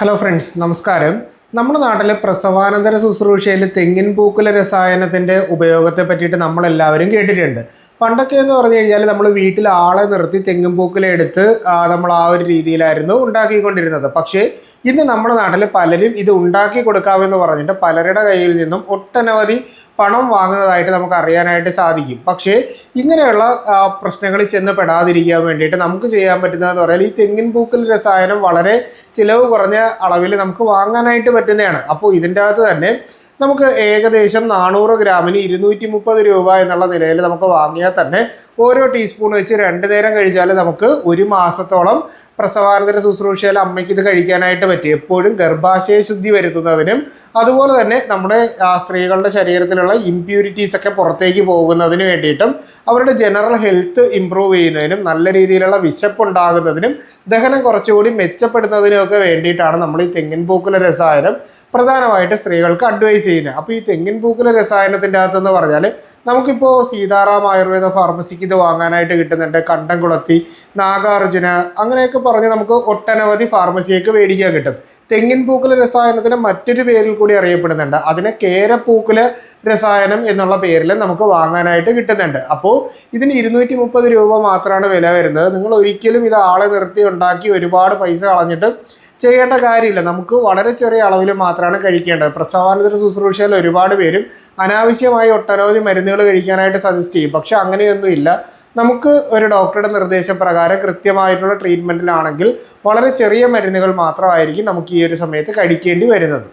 Hello friends നമസ്കാരം. നമ്മുടെ നാട്ടിലെ പ്രസവാനന്തര ശുശ്രൂഷയിൽ തെങ്ങിൻ പൂക്കുല രസായനത്തിന്റെ ഉപയോഗത്തെ പറ്റിയിട്ട് നമ്മളെല്ലാവരും കേട്ടിട്ടുണ്ട്. പണ്ടൊക്കെ എന്ന് പറഞ്ഞു കഴിഞ്ഞാൽ നമ്മൾ വീട്ടിൽ ആളെ നിർത്തി തെങ്ങും പൂക്കലെടുത്ത് നമ്മൾ ആ ഒരു രീതിയിലായിരുന്നു ഉണ്ടാക്കിക്കൊണ്ടിരുന്നത്. പക്ഷേ ഇന്ന് നമ്മുടെ നാട്ടിൽ പലരും ഇത് ഉണ്ടാക്കി കൊടുക്കാമെന്ന് പറഞ്ഞിട്ട് പലരുടെ കയ്യിൽ നിന്നും ഒട്ടനവധി പണം വാങ്ങുന്നതായിട്ട് നമുക്ക് അറിയാനായിട്ട് സാധിക്കും. പക്ഷേ ഇങ്ങനെയുള്ള പ്രശ്നങ്ങളിൽ ചെന്ന് പെടാതിരിക്കാൻ വേണ്ടിയിട്ട് നമുക്ക് ചെയ്യാൻ പറ്റുന്നതെന്ന് പറഞ്ഞാൽ ഈ തെങ്ങിൻ പൂക്കൽ രസായനം വളരെ ചിലവ് കുറഞ്ഞ അളവിൽ നമുക്ക് വാങ്ങാനായിട്ട് പറ്റുന്നതാണ്. അപ്പോൾ ഇതിന്റെ അകത്ത് തന്നെ നമുക്ക് ഏകദേശം നാനൂറ് ഗ്രാമിന് ഇരുന്നൂറ്റി മുപ്പത് രൂപ എന്നുള്ള നിലയിൽ നമുക്ക് വാങ്ങിയാൽ തന്നെ ഓരോ ടീസ്പൂൺ വെച്ച് രണ്ട് നേരം കഴിച്ചാൽ നമുക്ക് ഒരു മാസത്തോളം പ്രസവാനന്തര ശുശ്രൂഷയിൽ അമ്മയ്ക്ക് ഇത് കഴിക്കാനായിട്ട് പറ്റും. എപ്പോഴും ഗർഭാശയ ശുദ്ധി വരുത്തുന്നതിനും അതുപോലെ തന്നെ നമ്മുടെ സ്ത്രീകളുടെ ശരീരത്തിലുള്ള ഇമ്പ്യൂരിറ്റീസ് ഒക്കെ പുറത്തേക്ക് പോകുന്നതിന് വേണ്ടിയിട്ടും അവരുടെ ജനറൽ ഹെൽത്ത് ഇമ്പ്രൂവ് ചെയ്യുന്നതിനും നല്ല രീതിയിലുള്ള വിശപ്പ് ഉണ്ടാകുന്നതിനും ദഹനം കുറച്ചുകൂടി മെച്ചപ്പെടുന്നതിനും ഒക്കെ വേണ്ടിയിട്ടാണ് നമ്മൾ ഈ തെങ്ങിൻ പൂക്കുല രസായനം പ്രധാനമായിട്ട് സ്ത്രീകൾക്ക് അഡ്വൈസ് ചെയ്യുന്നത്. അപ്പോൾ ഈ തെങ്ങിൻ പൂക്കുല രസായനത്തിന്റെ അകത്തെന്ന് പറഞ്ഞാൽ നമുക്കിപ്പോൾ സീതാറാം ആയുർവേദ ഫാർമസിക്ക് ഇത് വാങ്ങാനായിട്ട് കിട്ടുന്നുണ്ട്. കണ്ടംകുളത്തി നാഗാർജുന അങ്ങനെയൊക്കെ പറഞ്ഞ് നമുക്ക് ഒട്ടനവധി ഫാർമസിയൊക്കെ മേടിക്കാൻ കിട്ടും. തെങ്ങിൻ പൂക്കുല രസായനത്തിന് മറ്റൊരു പേരിൽ കൂടി അറിയപ്പെടുന്നുണ്ട്. അതിനെ കേരപ്പൂക്കുല രസായനം എന്നുള്ള പേരിൽ നമുക്ക് വാങ്ങാനായിട്ട് കിട്ടുന്നുണ്ട്. അപ്പോൾ ഇതിന് ഇരുന്നൂറ്റി മുപ്പത് രൂപ മാത്രമാണ് വില വരുന്നത്. നിങ്ങൾ ഒരിക്കലും ഇത് ആളെ നിർത്തി ഉണ്ടാക്കി ഒരുപാട് പൈസ കളഞ്ഞിട്ട് ചെയ്യേണ്ട കാര്യമില്ല. നമുക്ക് വളരെ ചെറിയ അളവിൽ മാത്രമാണ് കഴിക്കേണ്ടത്. പ്രസവാനന്തര ശുശ്രൂഷയിൽ ഒരുപാട് പേരും അനാവശ്യമായി ഒട്ടനവധി മരുന്നുകൾ കഴിക്കാനായിട്ട് സജസ്റ്റ് ചെയ്യും. പക്ഷെ അങ്ങനെയൊന്നുമില്ല നമുക്ക് ഒരു ഡോക്ടറുടെ നിർദ്ദേശപ്രകാരം കൃത്യമായിട്ടുള്ള ട്രീറ്റ്മെന്റിലാണെങ്കിൽ വളരെ ചെറിയ മരുന്നുകൾ മാത്രമായിരിക്കും നമുക്ക് ഈ ഒരു സമയത്ത് കഴിക്കേണ്ടി വരുന്നത്.